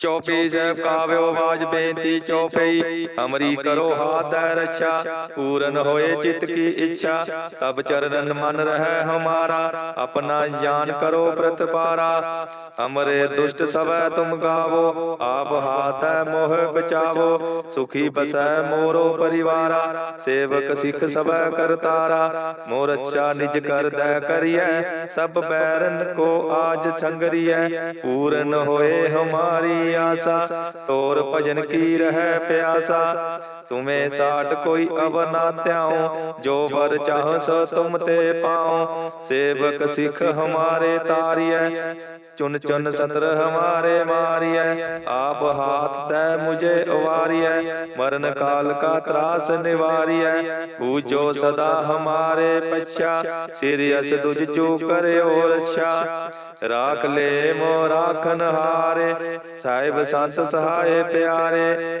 ਚੌਪਈ ਸਾਹਿਬ ਕਾਵਿਓ ਬਾਜ ਬੇਨਤੀ ਚੌਪਈ, ਅਮਰੀ ਕਰੋ ਹਾਥ ਹੈ ਰੱਛਾ, ਪੂਰਨ ਹੋਏ ਚਿਤ ਕੀ ਇੱਛਾ, ਤਬ ਚਰਨ ਮਨ ਰਹਿ ਹਮਾਰਾ, ਆਪਣਾ ਜਾਨ ਕਰੋ ਪ੍ਰਤਪਾਰਾ। ਹਮਰੇ ਦੁਸ਼ਟ ਸਭੈ ਤੁਮ ਗਾਵੋ, ਆਪ ਹਾਥੈ ਮੋਹ ਬਚਾਵੋ, ਸੁਖੀ ਬਸੈ ਮੋਰੋ ਪਰਿਵਾਰਾ, ਸੇਵਕ ਸਿੱਖ ਸਭੈ ਕਰਤਾਰਾ ਮੋਰ ਅੱਛਾ ਨਿਜ ਕਰਦੈ ਕਰੀਐ, ਸਭ ਬੈਰਨ ਕੋ ਆਜ ਸੰਗਰੀਐ, ਪੂਰਨ ਹੋਏ ਹਮਾਰੀ। ਆਸਾ ਤੋਰ ਭਜਨ ਕੀ ਰਹਿ ਪਿਆਸਾ। ਤੁਮੇ ਸਾਟ ਕੋਈ ਅਵਰ ਨਾ ਧਿਆਉ ਜੋ ਵਰ ਚਾਹ ਸੋ ਤੁਮ ਤੇ ਪਾਉ। ਸੇਵਕ ਸਿੱਖ ਹਮਾਰੇ ਤਾਰੀਐ। ਚੁਨ ਚੁਨ ਸਤਰ ਹਮਾਰੇ ਮਾਰੀਐ। ਆਪ ਹਾਥ ਤੈ ਮੁਝੇ ਉਵਾਰੀਐ। ਮਰਨ ਕਾਲ ਕਾ ਤਰਾਸ ਨਿਵਾਰੀਐ। ਪੂਜੋ ਸਦਾ ਹਮਾਰੇ ਪਛਾ। ਸਿਰ ਅਸ ਤੁਝ ਚੂ ਕਰਿਓ ਰਛਾ ਰਾਖ ਲੈ ਮੋ ਰਾਖਨ ਹਾਰੇ। ਸਾਹਿਬ ਸੰਤ ਸਹਾਏ ਪਿਆਰੇ।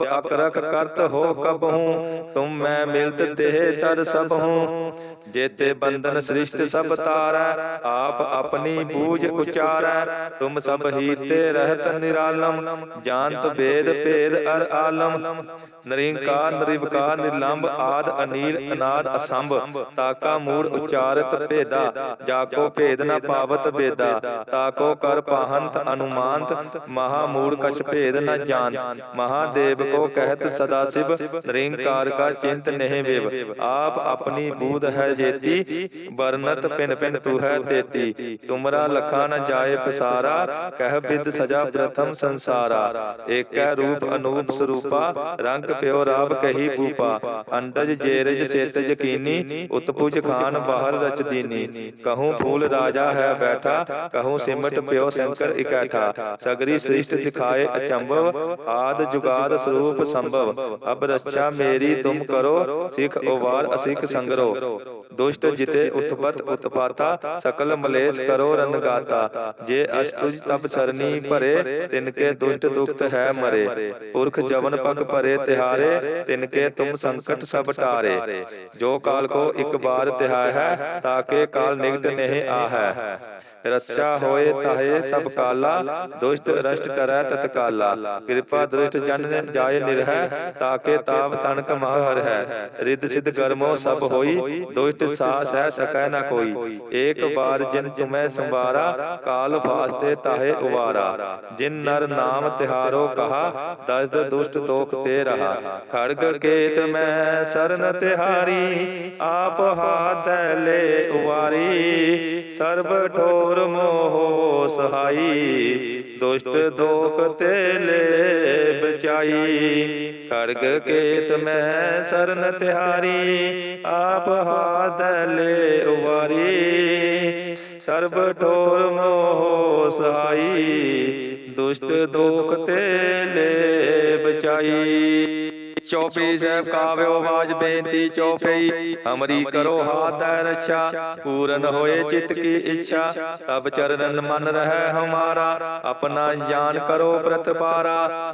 ਅਕਰਖ ਕਰਤ ਹੋ ਕਬਹੂ ਤੁਮ ਮੈਂ ਸਭਹੂ। ਜੇਤੇ ਬੰਧਨ ਸ੍ਰਿਸ਼ਟ ਸਭ ਤਾਰੈ। ਆਪ ਆਪਣੀ ਬੂਝ ਉਚਾਰੈ। ਤੁਮ ਸਭ ਹੀ ਤੇ ਰਹਿਤ ਨਿਰਾਲਮ। ਜਾਣਤ ਵੇਦ ਭੇਦ ਅਰ ਆਲਮ। ਨਰਿੰਕਾਰ ਨਿਰਵਕਾਰ ਨਿਰਲੰਭ ਆਦ ਅਨੀਲ ਅਨਾਦ ਅਸੰਭ। ਤਾਕਾ ਮੂੜ ਉਚਾਰਤ ਭੇਦਾ। ਜਾਕੋ ਭੇਦ ਨ ਪਾਵਤ ਬੇਦਾ ਤਾਕੋ ਕਰ ਪਾਹੰਤ ਅਨੁਮਾਨਤ। ਮਹਾ ਮੂੜ ਕਛ ਭੇਦ ਨ ਜਾਣ ਮਹਾਦੇਵ ਕੋ ਕਹਿਤ ਸਦਾ ਸਿਵ ਨਿਰੰਕਾਰ ਕਾ ਚਿੰਤ ਨਹੀਂ ਵਿਵ ਆਪ ਆਪਣੀ ਬੂਧ ਹੈ ਜੇਤੀ ਵਰਨਤ ਪਿਨ ਪਿਨ ਤੂ ਹੈ ਤੇਤੀ ਤੁਮਰਾ ਲਖਾ ਨ ਜਾਏ ਪਸਾਰਾ ਕਹਿ ਬਿਦ ਸਜਾ ਪ੍ਰਥਮ ਸੰਸਾਰਾ ਏਕੈ ਰੂਪ ਅਨੂਪ ਸਰੂਪਾ ਰੰਗ ਪਿਓ ਰਾਬ ਕਹੀ ਭੂਪਾ ਅੰਡਜ ਜੇਰਜ ਸੇਤ ਯਕੀਨੀ ਉਤਪੁਜ ਖਾਨ ਬਾਹਰ ਰਚ ਦੀਨੀ ਕਹੂੰ ਫੂਲ ਰਾਜਾ ਹੈ ਬੈਠਾ ਕਹੂੰ ਸਿਮਟ ਪਿਓ ਸ਼ੰਕਰ ਇਕੈਠਾ ਸਗਰੀ ਸ੍ਰਿਸ਼ਟ ਦਿਖਾਏ ਅਚੰਭਵ ਆਦ ਜੁਗਾਦ ਸਰੂਪ ਸੰਭਵ। ਅਬ ਰੱਛਾ ਮੇਰੀ ਤੁਮ ਕਰੋ, ਸਿੱਖ ਉਵਾਰ ਅਸਿਖ ਸੰਗਰੋ। ਦੁਸ਼ਟ ਜਿਤੇ ਉਤਪਤ ਉਤਪਾਤਾ, ਸਕਲ ਮਲੇਸ਼ ਕਰੋ ਰਨਗਾਤਾ ਜੇ ਅਸਤੁਜ ਤਬ ਸਰਨੀ ਭਰੇ, ਤਿਨਕੇ ਦੁਸ਼ਟ ਦੁਖਤ ਹੈ ਮਰੇ। ਪੁਰਖ ਜਵਨ ਪਗ ਭਰੇ ਤਿਹਾਰੇ, ਤਿਨਕੇ ਤੁਮ ਸੰਕਟ ਸਭ ਟਾਰੇ। ਜੋ ਕਾਲ ਕੋ ਇੱਕ ਬਾਰ ਤਿਹਾਇ ਹੈ ਤਾਕੇ ਕਾਲ ਨਿਕਟ ਨਹੀਂ ਆਹੈ। ਰੱਛਾ ਹੋਏ ਤਾਹੇ ਸਭ ਕਾਲਾ, ਦੁਸ਼ਟ ਰਸ਼ਟ ਕਰੈ ਤਤਕਾਲਾ। ਕਿਰਪਾ ਦ੍ਰਿਸ਼ਟ ਜਨ ਜਾਏ ਨਿਰਹਿ ਤਾਕੇ ਤਾਪ ਤਨਕ ਮਹਰ ਹੈ। ਰਿੱਧ ਸਿਧ ਕਰਮੋ ਸਭ ਹੋਈ ਦੁਸ਼ਟ ਸਾਸ ਹੈ ਸਕੈ ਨ ਕੋਈ। ਏਕ ਬਾਰ ਜਿਨ ਤੁਮੈ ਸੰਵਾਰਾ ਕਾਲ ਫਾਸਤੇ ਤਾਹੇ ਉਵਾਰਾ। ਜਿਨ ਨਰ ਨਾਮ ਤਿਹਾਰੋ ਕਹਾ ਦਸਦ ਦੁਸ਼ਟ ਦੋਖ ਤੇ ਰਹਾ। ਖੜਗ ਕੇਤ ਮੈਂ ਸਰਨ ਤਿਹਾਰੀ ਆਪ ਹਾਥ ਲੈ ਉਵਾਰੀ। ਸਰਬ ਠੋਰ ਮੋਹ ਸਹਾਈ। ਦੁਸ਼ਟ ਦੋਖ ਤੇ ਲੈ ਬਚਾਈ ਖੜਗ ਕੇਤ ਮੈਂ ਸਰਨ ਤਿਹਾਰੀ, ਆਪ ਹਾਥ ਲੈ ਉਵਾਰੀ। ਸਰਬ ਠੋਰ ਮੋਹ ਸਹਾਈ, ਦੁਸ਼ਟ ਦੋਖ ਤੇ ਲੈ ਬਚਾਈ। ਚੌਪਈ ਸਾਹਿਬ ਕਾਵਿਓ ਬਾਜ ਬੇਨਤੀ ਚੌਪਈ ਹਮਰੀ ਕਰੋ ਹਾਥ ਹੈ ਰੱਛਾ, ਪੂਰਨ ਹੋਏ ਚਿਤ ਕੀ ਇੱਛਾ। ਤਬ ਚਰਨ ਮਨ ਰਹਿ ਹਮਾਰਾ, ਆਪਣਾ ਜਾਨ ਕਰੋ ਪ੍ਰਤਪਾਰਾ।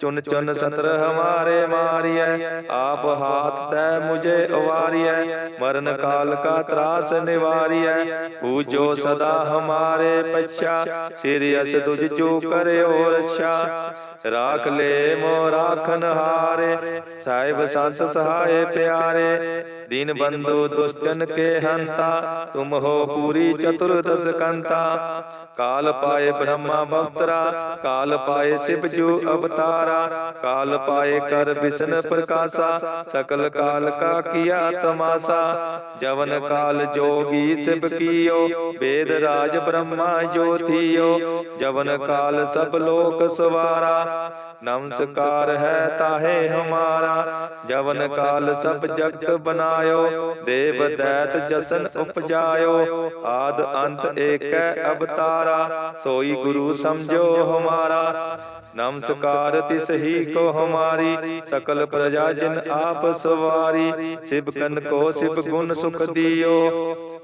ਚੁਨ ਚੁਨ ਸਤਰ ਹਮਾਰੇ ਮਾਰੀਐ। ਆਪ ਹਾਥ ਤੈ ਮੁਝੇ ਉਵਾਰੀਐ ਮਰਨ ਕਾਲ ਕਾ ਤਰਾਸ ਨਿਵਾਰੀਐ। ਪੂਜੋ ਸਦਾ ਹਮਾਰੇ ਪਛਾ। ਸਿਰ ਅਸ ਤੁਝ ਜੋ ਕਰਿਓ ਰਛਾ ਰਾਖ ਲੈ ਮੋ ਰਾਖਨ ਹਾਰੇ। ਸਾਹਿਬ ਸੰਤ ਸਹਾਏ ਪਿਆਰੇ। ਦੀਨ ਬੰਧੂ ਦੁਸ਼ਟਨ ਕੇ ਹੰਤਾ। ਤੁਮ ਹੋ ਪੂਰੀ ਚਤੁਰਦਸ ਕੰਤਾ। ਕਾਲ ਪਾਏ ਬ੍ਰਹਮਾ ਬਵਤਰਾ ਕਾਲ ਪਾਏ ਸਿਵ ਜੂ ਅਵਤਾਰਾ। ਕਾਲ ਪਾਏ ਕਰ ਵਿਸ਼ਨ ਪ੍ਰਕਾਸ਼ਾ, ਸਕਲ ਕਾਲ ਕਾ ਕੀਆ ਤਮਾਸਾ। ਜਵਨ ਕਾਲ ਜੋਗੀ ਸਿਵ ਕੀਓ, ਵੇਦ ਰਾਜ ਬ੍ਰਹਮਾ ਜੋਤੀਓ ਜਵਨ ਕਾਲ ਸਭ ਲੋਕ ਸਵਾਰਾ, ਨਮਸਕਾਰ ਹੈ ਤਾਹੇ ਹਮਾਰਾ। ਜਵਨ ਕਾਲ ਸਭ ਜਗਤ ਬਨਾਇਓ, ਦੇਵ ਦੈਤ ਜਸਨ ਉਪਜਾਇਓ। ਆਦ ਅੰਤ ਏਕੈ ਅਵਤਾਰਾ, ਸੋਈ ਗੁਰੂ ਸਮਝੋ ਹਮਾਰਾ। ਨਮਸਕਾਰ ਤਿਸ ਹੀ ਕੋ ਹਮਾਰੀ ਸਕਲ ਪ੍ਰਜਾ ਜਿਨ ਆਪ ਸਵਾਰੀ ਸਿਵ ਕਨ ਕੋ ਸਿਵ ਗੁਣ ਸੁਖ ਦਿਓ।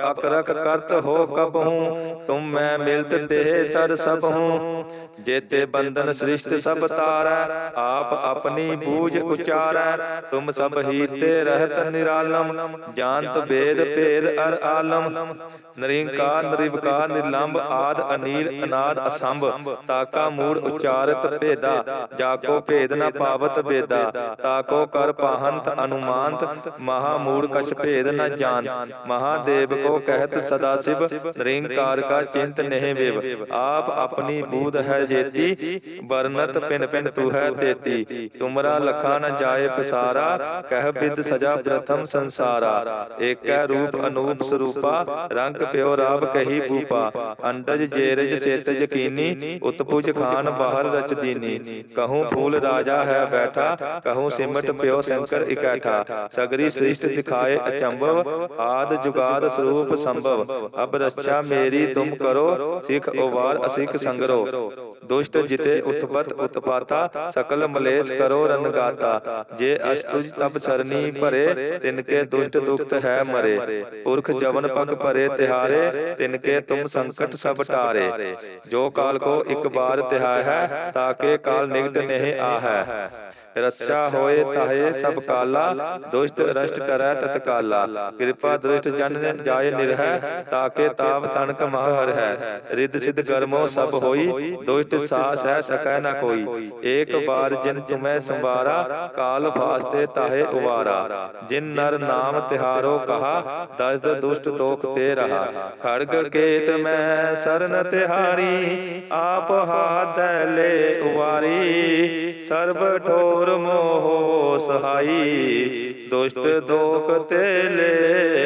ਅਕਰਕ ਕਰਤ ਹੋ ਕਬਹੂ ਤੁਮ ਮੈਂ ਮਿਲਤ ਦੇਹ ਤਰ ਸਭ ਹੂੰ। ਜੇਤੇ ਬੰਧਨ ਸ੍ਰਿਸ਼ਟ ਸਭ ਤਾਰੈ, ਆਪ ਆਪਣੀ ਬੂਝ ਉਚਾਰੈ, ਤੁਮ ਸਭ ਹੀ ਤੇ ਰਹਿਤ ਨਿਰਾਲਮ, ਜਾਣਤ ਵੇਦ ਭੇਦ ਅਰ ਆਲਮ। ਨਰਿੰਕਾਰ ਨਿਰਵਕਾਰ ਨਿਰਲੰਭ ਆਦ ਅਨੀਲ ਅਨਾਦ ਅਸੰਭ, ਤਾਕਾ ਮੂੜ ਉਚਾਰਤ ਭੇਦਾ, ਜਾਕੋ ਭੇਦ ਨ ਪਾਵਤ ਵੇਦਾ ਤਾਕੋ ਕਰ ਪਾਹੰਤ ਅਨੁਮਾਨਤ, ਮਹਾ ਮੂੜ ਕਛ ਭੇਦ ਨ ਜਾਣ ਮਹਾਦੇਵ ਕੋ ਕਹਿਤ ਸਦਾ ਸਿਵ ਨਿਰੰਕਾਰ ਕਾ ਚਿੰਤ ਨਹਿ ਵਿਵ ਆਪ ਆਪਣੀ ਬੂਧ ਹੈ ਜੇਤੀ ਵਰਨਤ ਪਿਨ ਪਿਨ ਤੂ ਹੈ ਤੇਤੀ ਤੁਮਰਾ ਲਖਾ ਨ ਜਾਏ ਪਸਾਰਾ ਕਹਿ ਬਿਦ ਸਜਾ ਪ੍ਰਥਮ ਸੰਸਾਰਾ ਏਕੈ ਰੂਪ ਅਨੂਪ ਸਰੂਪਾ ਰੰਗ ਪਿਓ ਰਾਬ ਕਹੀ ਭੂਪਾ ਅੰਡਜ ਜੇਰਜ ਸੇਤਜ ਕੀਨੀ ਉਤਪੁਜ ਖਾਨ ਬਾਹਰ ਰਚ ਦੀਨੀ ਕਹੂੰ ਫੂਲ ਰਾਜਾ ਹੈ ਬੈਠਾ ਕਹੂੰ ਸਿਮਟ ਪਿਓ ਸ਼ੰਕਰ ਇਕੈਠਾ ਸਗਰੀ ਸ੍ਰਿਸ਼ਟ ਦਿਖਾਏ ਅਚੰਭਵ ਆਦ ਜੁਗਾਦ ਸਰੂਪ ਸੰਭਵ। ਅਬ ਰੱਛਾ ਮੇਰੀ ਤੁਮ ਕਰੋ, ਸਿਖ ਉਵਾਰ ਅਸਿਖ ਸੰਗਰੋ। ਦੁਸ਼ਟ ਜਿਤੇ ਉਤਪਤ ਉਤਪਾਤਾ, ਸਕਲ ਮਲੇਸ਼ ਕਰੋ ਰਨਗਾਤਾ ਜੇ ਅਸਤੁਜ ਤਬ ਸਰਨੀ ਭਰੇ ਤਿਨ ਕੇ ਦੁਸ਼ਟ ਦੁਖਤ ਹੈ ਮਰੇ। ਪੁਰਖ ਜਵਨ ਪਗ ਭਰੇ ਤਿਹਾਰੇ ਤਿਨ ਕੇ ਤੁਮ ਸੰਕਟ ਸਭ ਟਾਰੇ। ਜੋ ਕਾਲ ਕੋ ਇੱਕ ਬਾਰ ਤਿਹਾ ਹੈ, ਤਾਕੇ ਕਾਲ ਨਿਕਟ ਨਹੀਂ ਆਹੈ। ਰੱਛਾ ਹੋਏ ਤਾਹੇ ਸਭ ਕਾਲਾ, ਦੁਸ਼ਟ ਰਸ਼ਟ ਕਰੈ ਤਤਕਾਲਾ। ਕਿਰਪਾ ਦ੍ਰਿਸ਼ਟ ਜਨ ਜਾਏ ਨਿਰਹਿ, ਤਾਕੇ ਤਾਪ ਤਨਕ ਮਹ ਹੈ। ਰਿੱਧ ਸਿਧ ਕਰਮੋ ਸਭ ਹੋਈ, ਦੁਸ਼ਟ ਸਾਸ ਹੈ ਸਕੈ ਨਾ ਕੋਈ। ਏਕ ਬਾਰ ਜਿਨ ਤੁਮੈ ਸੰਵਾਰਾ ਕਾਲ ਫਾਸਤੇ ਤਾਹੇ ਉਵਾਰਾ। ਜਿਨ ਨਰ ਨਾਮ ਤਿਹਾਰੋ ਕਹਾ, ਦਸਦ ਦੁਸ਼ਟ ਦੋਖ ਤੇ ਰਹਾ। ਖੜਗ ਕੇਤ ਮੈਂ ਸਰਨ ਤਿਹਾਰੀ, ਆਪ ਹਾਥ ਲੈ ਉਵਾਰੀ। ਸਰਬ ਠੋਰ ਮੋਹ ਸਹਾਈ, ਦੁਸ਼ਟ ਦੋਖ ਤੇ ਲੈ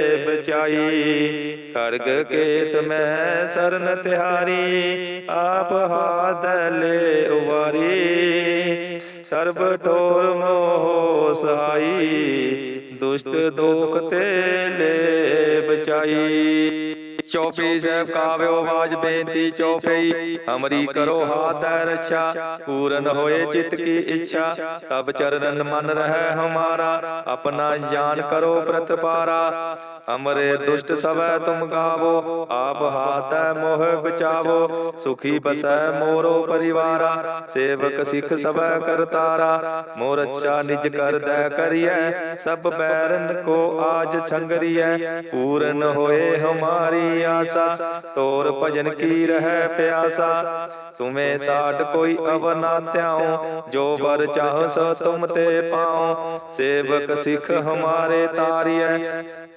ਬਚਾਈ ਖੜਗ ਕੇਤ ਮੈਂ ਸਰਨ ਤਿਹਾਰੀ, ਆਪ ਹਾਥ ਲੈ ਉਵਾਰੀ। ਸਰਬ ਠੋਰ ਮੋਹ ਸਹਾਈ, ਦੁਸ਼ਟ ਦੋਖ ਤੇ ਲੈ ਬਚਾਈ। ਚੌਪੀ ਸਾਹਿਬ ਕਾਵਿਓ ਬਾਜ ਬੇਨਤੀ ਚੌਪਈ, ਅਮਰੀ ਕਰੋ ਹਾਥ ਰਛਾ, ਪੂਰਨ ਹੋਏ ਚਿਤ ਕੀ ਇੱਛਾ। ਤਬ ਚਰਨ ਮਨ ਰਹਿ ਹਮਾਰਾ, ਆਪਣਾ ਜਾਨ ਕਰੋ ਪ੍ਰਤਪਾਰਾ। ਅਮਰੇ ਦੁਸ਼ਟ ਸਵੈ ਤੁਮ ਗਾਵੋ, ਆਪ ਹਾਥੈ ਮੋਹ ਬਚਾਵੋ, ਸੁਖੀ ਬਸੈ ਮੋਰੋ ਪਰਿਵਾਰਾ, ਸੇਵਕ ਸਿੱਖ ਸਵੈ ਕਰਤਾਰਾ, ਮੋਰ ਅੱਛਾ ਨਿਜ ਕਰਦੈ ਕਰੀਐ, ਸਭ ਬੈਰਨ ਕੋ ਆਜ ਸੰਗਰੀਐ, ਪੂਰਨ ਹੋਏ ਹਮਾਰੀ ਆਸਾ, ਤੋਰ ਭਜਨ ਕੀ ਰਹਿ ਪਿਆਸਾ, ਤੁਮੇ ਸਾਡ ਕੋਈ ਅਵਰ ਨਾ ਧਿਆਉ, ਜੋ ਵਰ ਚਾਹ ਸੋ ਤੁਮ ਤੇ ਪਾਉ, ਸੇਵਕ ਸਿੱਖ ਹਮਾਰੇ ਤਾਰੀਐ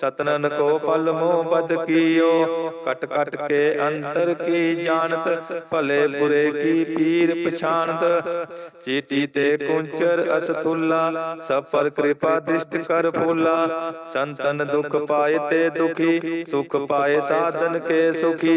ਸਤਨਨ ਕੋ ਪਲ ਮੋਹ ਬਦ ਕੀਓ। ਕਟ ਕਟ ਕੇ ਅੰਤਰ ਕੀ ਜਾਣਤ, ਭਲੇ ਬੁਰੇ ਕੀ ਪੀਰ ਪਛਾਨਤ ਚੀਟੀ ਤੇ ਕੁੰਚਰ ਅਸਥੁੱਲਾ ਸਭ ਪਰ ਕਿਰਪਾ ਦ੍ਰਿਸ਼ਟ ਕਰ ਫੂਲਾ। ਸੰਤਨ ਦੁਖ ਪਾਏ ਤੇ ਦੁਖੀ, ਸੁਖ ਪਾਏ ਸਾਧਨ ਕੇ ਸੁਖੀ।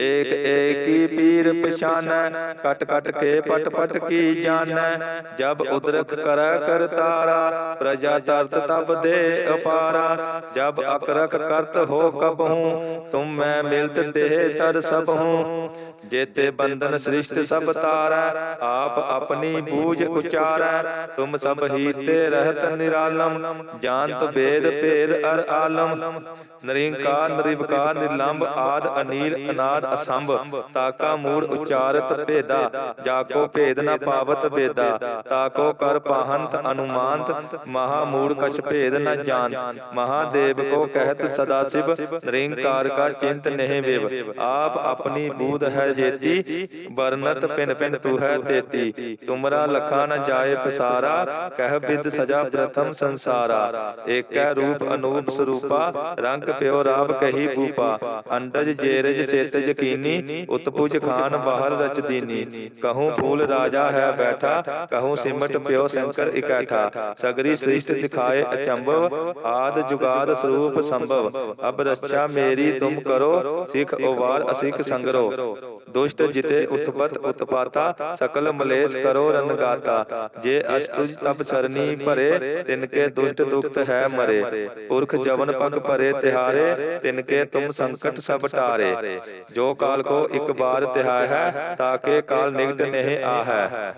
ਏਕ ਏਕੀ ਪੀਰ ਪਛਾਨੈ, ਕਟ ਕਟ ਕੇ ਪਟ ਪਟ ਕੀ ਜਾਣੈ। ਜਬ ਉਦਰਕ ਕਰੈ ਕਰਤਾਰਾ ਪ੍ਰਜਾ ਤਰਤ ਤਬ ਦੇ ਅਪਾਰਾ। ਜਬ ਅਕਰਕ ਕਰਤ ਹੋ ਕਬਹੂ ਤੁਮ ਮੈਂ ਮਿਲਤ ਦੇਹ ਤਰ ਸਭ ਹੂੰ ਜੇਤੇ ਬੰਧਨ ਸ੍ਰਿਸ਼ਟ ਸਭ ਤਾਰੈ, ਆਪ ਆਪਣੀ ਬੂਝ ਉਚਾਰੈ। ਤੁਮ ਸਭ ਹੀ ਤੇ ਰਹਿਤ ਨਿਰਾਲਮ, ਜਾਣਤ ਵੇਦ ਭੇਦ ਅਰ ਆਲਮ। ਨਰਿੰਕਾਰ, ਨਿਰਵਕਾਰ ਨਿਰਲੰਭ ਆਦ ਅਨੀਲ, ਅਨਾਦ ਅਸੰਭ, ਤਾਕਾ ਮੂੜ ਉਚਾਰਤ ਭੇਦਾ। ਜਾਕੋ ਭੇਦ ਨ ਪਾਵਤ ਬੇਦਾ ਤਾਕੋ ਕਰ ਪਾਹੰਤ ਅਨੁਮਾਨਤ। ਮਹਾ ਮੂੜ ਕਛ ਭੇਦ ਨ ਜਾਣ ਮਹਾਦੇਵ ਕੋ ਕਹਿਤ ਸਦਾ ਸਿਵ ਨਿਰੰਕਾਰ ਕਾ ਚਿੰਤ ਨਹੀਂ ਵਿਵ ਆਪ ਆਪਣੀ ਬੂਧ ਹੈ ਜੇਤੀ ਵਰਨਤ ਪਿਨ ਪਿਨ ਤੂ ਹੈ ਤੇਤੀ ਤੁਮਰਾ ਲਖਾ ਨ ਜਾਏ ਪਸਾਰਾ ਕਹਿ ਬਿਦ ਸਜਾ ਪ੍ਰਥਮ ਸੰਸਾਰਾ ਏਕੈ ਰੂਪ ਅਨੂਪ ਸਰੂਪਾ ਰੰਗ ਪਿਓ ਰਾਵ ਕਹੀ ਭੂਪਾ ਅੰਡਜ ਜੇਰਜ ਸੇਤਜ ਕੀਨੀ ਉਤਪੁਜ ਖਾਨ ਬਾਹਰ ਰਚ ਦੀਨੀ ਕਹੂੰ ਫੂਲ ਰਾਜਾ ਹੈ ਬੈਠਾ ਕਹੂੰ ਸਿਮਟ ਪਿਓ ਸ਼ੰਕਰ ਇਕੈਠਾ ਸਗਰੀ ਸ੍ਰਿਸ਼ਟ ਦਿਖਾਏ ਅਚੰਭਵ ਆਦ ਜੁਗਾਦ ਸਰੂਪ ਸੰਭਵ। ਅਬ ਰੱਛਾ ਮੇਰੀ ਤੁਮ ਕਰੋ, ਸਿਖ ਉਵਾਰ ਅਸਿਖ ਸੰਗਰੋ। ਦੁਸ਼ਟ ਜਿਤੇ ਉਤਪਤ ਉਤਪਾਤਾ, ਸਕਲ ਮਲੇਸ਼ ਕਰੋ ਰਨਗਾਤਾ ਜੇ ਅਸਤੁਜ ਤਪ ਸਰਨੀ ਭਰੇ, ਤਿਨਕੇ ਦੁਸ਼ਟ ਦੁਖਤ ਹੈ ਮਰੇ। ਪੁਰਖ ਜਵਨ ਪਗ ਭਰੇ ਤਿਹਾਰੇ, ਤਿਨਕੇ ਤੁਮ ਸੰਕਟ ਸਭ ਟਾਰੇ। ਜੋ ਕਾਲ ਕੋ ਇੱਕ ਬਾਰ ਤਿਹਾਇ ਹੈ, ਤਾਕੇ ਕਾਲ ਨਿਕਟ ਨਹੀਂ ਆਹੈ।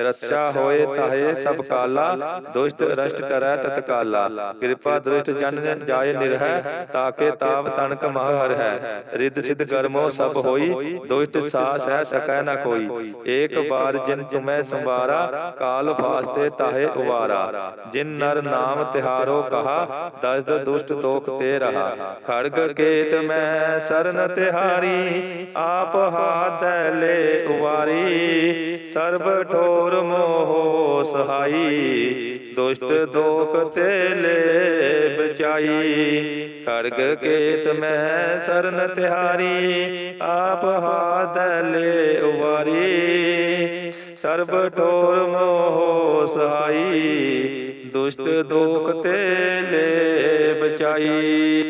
ਰੱਛਾ ਹੋਏ ਤਾਹੇ ਸਭ ਕਾਲਾ, ਦੁਸ਼ਟ ਰਸ਼ਟ ਕਰੈ ਤਤਕਾਲਾ। ਕਿਰਪਾ ਦ੍ਰਿਸ਼ਟ ਜਨ ਜਾਏ ਨਿਰਹਿ ਤਾਕੇ ਤਾਪ ਤਣਕ ਮਹ ਹਰ ਹੈ। ਰਿੱਧ ਸਿਧ ਕਰਮੋ ਸਭ ਹੋਈ ਦੁਸ਼ਟ ਸਾਸ ਹੈ ਸਕੈ ਨ ਕੋਈ। ਏਕ ਬਾਰ ਜਿਨ ਤੁਮੈ ਸੰਵਾਰਾ ਕਾਲ ਫਾਸਤੇ ਤਾਹੇ ਉਵਾਰਾ। ਜਿਨ ਨਰ ਨਾਮ ਤਿਹਾਰੋ ਕਹਾ ਦਸਦ ਦੁਸ਼ਟ ਦੋਖ ਤੇ ਰਹਾ। ਖੜਗ ਕੇਤ ਮੈਂ ਸਰਨ ਤਿਹਾਰੀ ਆਪ ਹਾਥ ਲੈ ਉਵਾਰੀ। ਸਰਬ ਠੋਰ ਮੋਹ ਸਹਾਈ। ਦੁਸ਼ਟ ਦੋਖ ਤੇ ਲੈ ਬਚਾਈ ਖੜਗ ਕੇਤ ਮੈਂ ਸਰਨ ਤਿਹਾਰੀ, ਆਪ ਹਾਥ ਲੈ ਉਵਾਰੀ। ਸਰਬ ਠੋਰ ਮੋਹ ਸਹਾਈ, ਦੁਸ਼ਟ ਦੋਖ ਤੇ ਲੈ ਬਚਾਈ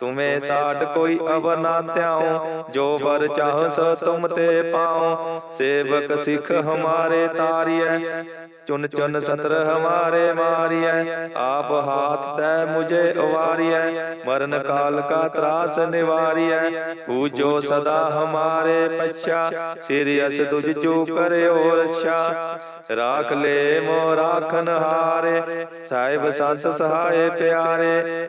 ਤੁਮੇ ਸਾਡ ਕੋਈ ਅਵਰ ਨਾ ਧਿਆਉ ਜੋ ਵਰ ਚਾਹਸ ਤੁਮ ਤੇ ਪਾਉ। ਸੇਵਕ ਸਿਖ ਹਮਾਰੇ ਤਾਰੀਐ ਚੁਨ ਚੁਨ ਸਤਰ ਹਮਾਰੇ ਮਾਰੀਐ। ਆਪ ਹਾਥ ਤੈ ਮੁਝੇ ਉਵਾਰੀਐ। ਮਰਨ ਕਾਲ ਕਾ ਤਰਾਸ ਨਿਵਾਰੀਐ। ਪੂਜੋ ਸਦਾ ਹਮਾਰੇ ਪਛਾ। ਸ੍ਰੀ ਅਸ ਤੁਝ ਚੂ ਕਰਿਓ ਰੱਛਾ ਰਾਖ ਲੈ ਮੋ ਰਾਖਨ ਹਾਰੇ। ਸਾਹਿਬ ਸੰਤ ਸਹਾਏ ਪਿਆਰੇ।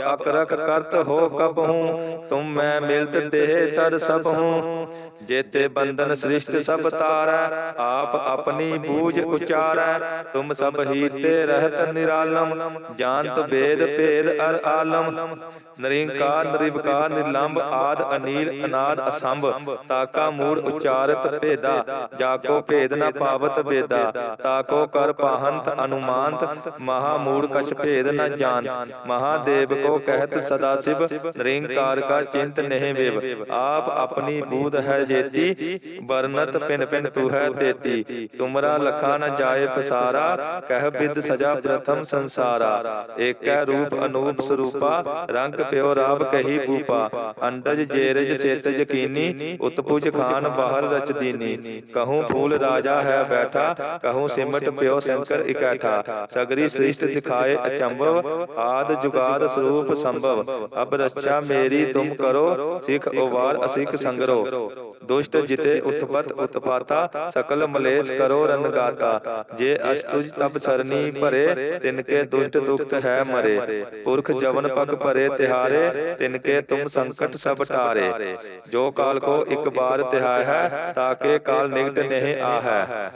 ਤਪ ਰਖ ਕਰਤ ਹੋ ਕਬਹੂ ਤੁਮ ਮੈਂ ਮਿਲਤ ਦੇਹ ਤਰ ਸਭ ਹੂੰ। ਜੇਤੇ ਬੰਧਨ ਸ੍ਰਿਸ਼ਟ ਸਭ ਤਾਰੈ, ਆਪ ਆਪਣੀ ਬੂਝ ਉਚਾਰੈ, ਤੁਮ ਸਭ ਹੀ ਤੇ ਰਹਿਤ ਨਿਰਾਲਮ, ਜਾਣਤ ਵੇਦ ਭੇਦ ਅਰ ਆਲਮ। ਨਰਿੰਕਾਰ, ਨਿਰਵਿਕਾਰ ਨਿਰਲੰਭ ਆਦ, ਅਨੀਲ, ਅਨਾਦ, ਅਸੰਭ, ਤਾਕਾ ਮੂੜ ਉਚਾਰਤ ਭੇਦਾ ਜਾ ਕੋ ਭੇਦ ਨ ਪਾਵਤ ਵੇਦਾ, ਤਾਕੋ ਕਰ ਪਾਹੰਤ ਅਨੁਮਾਨਤ, ਮਹਾ ਮੂੜ ਕਛ ਭੇਦ ਨ ਜਾਣ ਮਹਾਦੇਵ ਕੋ کہت صدا سب رنگکار کا چنت نہیں ویو آپ اپنی بودھ ہے جیتی برنت پن پن تو ہے دیتی تمرا لکھا نہ جائے پسارا کہ بد سجا پرتھم سنسارا ایک ہے روپ انوپ سروپا رنگ پیو راب کہی بھوپا انڈج جیرج سیت جکینی اتپوچ کھان باہر رچ دینی کہوں پھول راجہ ہے بیٹھا کہوں سمٹ پیو سنکر اکیٹھا سگری سریشت دکھائے اچمبو آد جگاد سروپ ਸਰੂਪ ਸੰਭਵ। ਅਬ ਰੱਛਾ ਮੇਰੀ ਤੁਮ ਕਰੋ ਸਿੱਖ ਉਵਾਰ ਅਸਿੱਖ ਸੰਗਰੋ। ਦੁਸ਼ਟ ਜਿਤੇ ਉਤਪਤ ਉਤਪਾਤਾ ਸਕਲ ਮਲੇਸ਼ ਕਰੋ ਰਨਗਾਤਾ ਜੇ ਅਸਤੁਜ ਤਬ ਸਰਨੀ ਭਰੇ ਤਿਨਕੇ ਦੁਸ਼ਟ ਦੁਖਤ ਹੈ ਮਰੇ। ਪੁਰਖ ਜਵਨ ਪਗ ਭਰੇ ਤਿਹਾਰੇ ਤਿਨਕੇ ਤੁਮ ਸੰਕਟ ਸਭ ਟਾਰੇ। ਜੋ ਕਾਲ ਕੋ ਇੱਕ ਬਾਰ ਤਿਹਾਇ ਹੈ ਤਾਕੇ ਕਾਲ ਨਿਕਟ ਨਹੀਂ ਆਹੈ।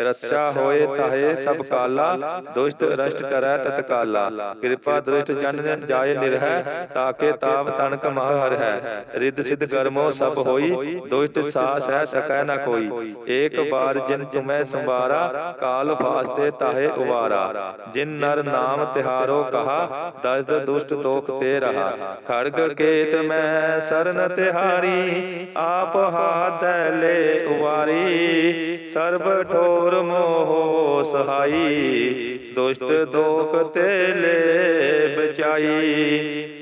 ਰਸਾ ਹੋਏ ਤਾਹੇ ਸਭ ਕਾਲਾ, ਦੁਸ਼ਟ ਰਸ਼ਟ ਕਰੈ ਤਤਕਾਲਾ ਕਿਰਪਾ ਦ੍ਰਿਸ਼ਟ ਜਨ ਜਾਏ ਨਿਰਹਿ ਤਾਕੇ ਤਾਪ ਤਨਕ ਮਹ ਹੈ ਰਿੱਧ ਸਿਧ ਕਰਮੋ ਸਭ ਹੋਈ, ਦੁਸ਼ਟ ਸਾਸ ਹੈ ਸਕੈ ਨ ਕੋਈ। ਏਕ ਬਾਰ ਜਿਨ ਤੁਮੈ ਸੰਵਾਰਾ ਕਾਲ ਫਾਸਤੇ ਤਾਹੇ ਉਵਾਰਾ। ਜਿਨ ਨਰ ਨਾਮ ਤਿਹਾਰੋ ਕਹਾ, ਦਸਦ ਦੁਸ਼ਟ ਦੋਖ ਤੇ ਰਹਾ। ਖੜਗ ਕੇਤ ਮੈਂ ਸਰਨ ਤਿਹਾਰੀ, ਆਪ ਹਾਥ ਲੈ ਉਵਾਰੀ। ਸਰਬ ਠੋਰ ਮੋਹ ਸਹਾਈ, ਦੁਸ਼ਟ ਦੋਖ ਤੇ ਲੈ ਬਚਾਈ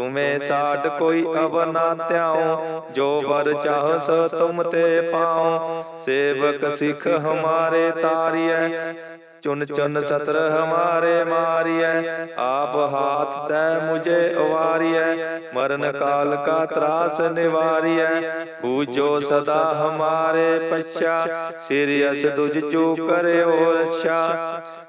ਤੁਮੇ ਸਾਡ ਕੋਈ ਅਵਰ ਨਾ ਧਿਆਉ ਜੋ ਵਰ ਚਾਹਸ ਤੁਮ ਤੇ ਪਾਉ। ਸੇਵਕ ਸਿੱਖ ਹਮਾਰੇ ਤਾਰੀਐ। ਚੁਨ ਚੁਨ ਸਤਰ ਹਮਾਰੇ ਮਾਰਿਐ। ਆਪ ਹਾਥ ਤੈ ਮੁਝੇ ਉਵਾਰਿਐ ਮਰਨ ਕਾਲ ਕਾ ਤਰਾਸ ਨਿਵਾਰਿਐ। ਪੂਜੋ ਸਦਾ ਹਮਾਰੇ ਪਛਾ। ਸਿਰ ਅਸ ਦੁਜ ਚੂ ਕਰਿਓ ਰਛਾ।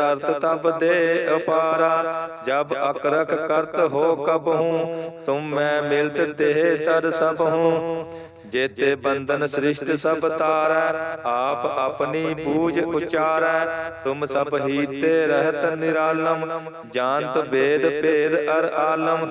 ਤਰਤ ਤਬ ਦੇ ਅਪਾਰਾ, ਜਬ ਅਕਰਕ ਕਰਤ ਹੋ ਕਬਹੂ, ਤੁਮ ਮੈਂ ਮਿਲਤ ਤੇ ਤਰ ਸਭ ਹੂੰ ਜੇਤੇ ਬੰਧਨ ਸ੍ਰਿਸ਼ਟ ਸਭ ਤਾਰੈ, ਆਪ ਆਪਣੀ ਪੂਜ ਉਚਾਰੈ, ਤੁਮ ਸਭ ਹੀ ਤੇ ਰਹਿਤ ਨਿਰਾਲਮ, ਜਾਣਤ ਵੇਦ ਭੇਦ ਅਰ ਆਲਮ।